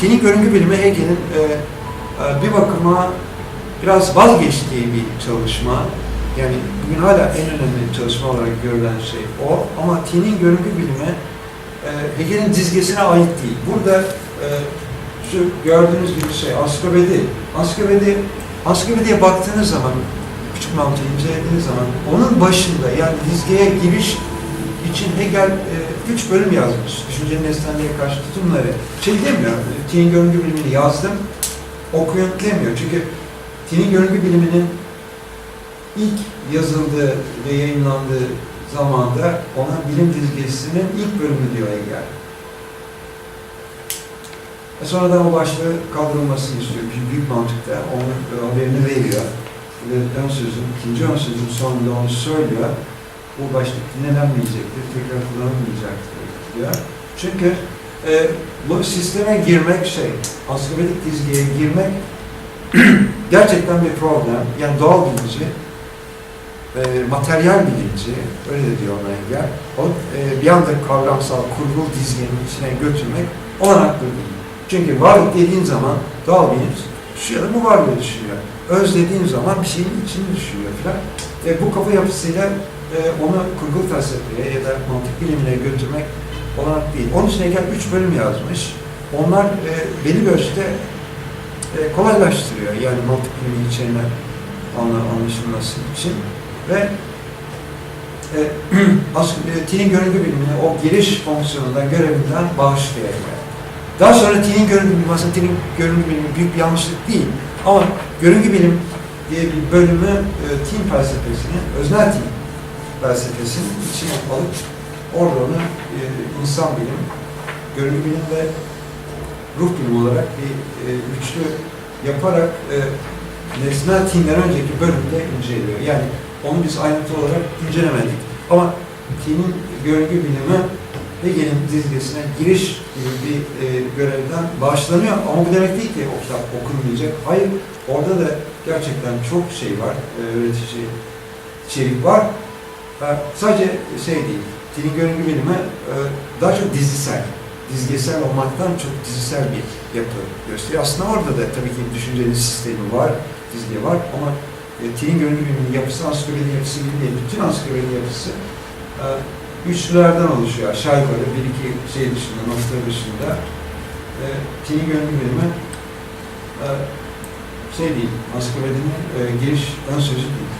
Klinik görüntü bilimi Hegel'in e, e, bir bakıma biraz vazgeçtiği bir çalışma. Yani bugün hala en önemli çalışma olarak görülen şey o. Ama tinin görüntü bilimi e, Hegel'in dizgesine ait değil. Burada e, şu gördüğünüz gibi şey ansiklopedi. Ansiklopedi ansiklopediye baktığınız zaman küçük mantığı incelediğiniz zaman onun başında yani dizgeye giriş için Hegel e, üç bölüm yazmış. Düşüncenin nesnelliğe karşı tutumları. Şey demiyor, Tinin görüntü bilimini yazdım, okuyun demiyor. Çünkü Tinin görüntü biliminin ilk yazıldığı ve yayınlandığı zamanda ona bilim dizgesinin ilk bölümü diyor Hegel. E sonradan o başlığı kaldırılmasını istiyor. Bir büyük mantıkta onun haberini veriyor. Ve ön sözün, ikinci ön sözün sonunda onu söylüyor. Bu başlık dinlenmeyecektir, tekrar kullanılmayacaktır diyor. Çünkü e, bu sisteme girmek şey, ansiklopedik dizgiye girmek gerçekten bir problem. Yani doğal bilinci, e, materyal bilinci, öyle de diyor Hegel, o e, bir anda kavramsal kurgul dizgenin içine götürmek olanaklı değil. Çünkü varlık dediğin zaman doğal bilinç da bu varlığı düşünüyor. Öz dediğin zaman bir şeyin içini düşünüyor falan. E, bu kafa yapısıyla e, onu kurgul felsefeye ya da mantık bilimine götürmek olanak değil. Onun için Hegel üç bölüm yazmış. Onlar e, belli bir ölçüde e, kolaylaştırıyor. Yani mantık bilimi anla- anlaşılması için. Ve e, Tinin görüntü bilimine o giriş fonksiyonundan, görevinden bağışlıyor Hegel. Daha sonra Tinin görüntü bilimi, aslında Tinin görüntü bilimi büyük bir yanlışlık değil. Ama görüntü bilim diye bir bölümü e, Tin felsefesinin, öznel Tin felsefesinin içine alıp orada onu e, insan bilim, görüntü bilim ve ruh bilimi olarak bir e, üçlü yaparak e, nesnel Tin'den önceki bölümde inceliyor. Yani onu biz ayrıntı olarak incelemedik. Ama Tin'in görüntü bilimi Hegel'in dizgesine giriş gibi bir e, görevden bağışlanıyor. Ama bu demek değil ki o kitap okunmayacak. Hayır, orada da gerçekten çok şey var, e, öğretici içerik var. E, sadece şey değil, Tin'in görüntü bilimi e, daha çok dizisel, dizgesel olmaktan çok dizisel bir yapı gösteriyor. Aslında orada da tabii ki düşüncenin sistemi var, dizge var ama e, Tin'in görüntü biliminin yapısı ansiklopedi yapısı gibi değil. Bütün ansiklopedi yapısı e, üçlülerden oluşuyor. Aşağı yukarı bir iki şey dışında, nokta dışında. E, Tin'in görüntü bilimi e, şey değil, ansiklopedinin e, giriş ön sözü değil.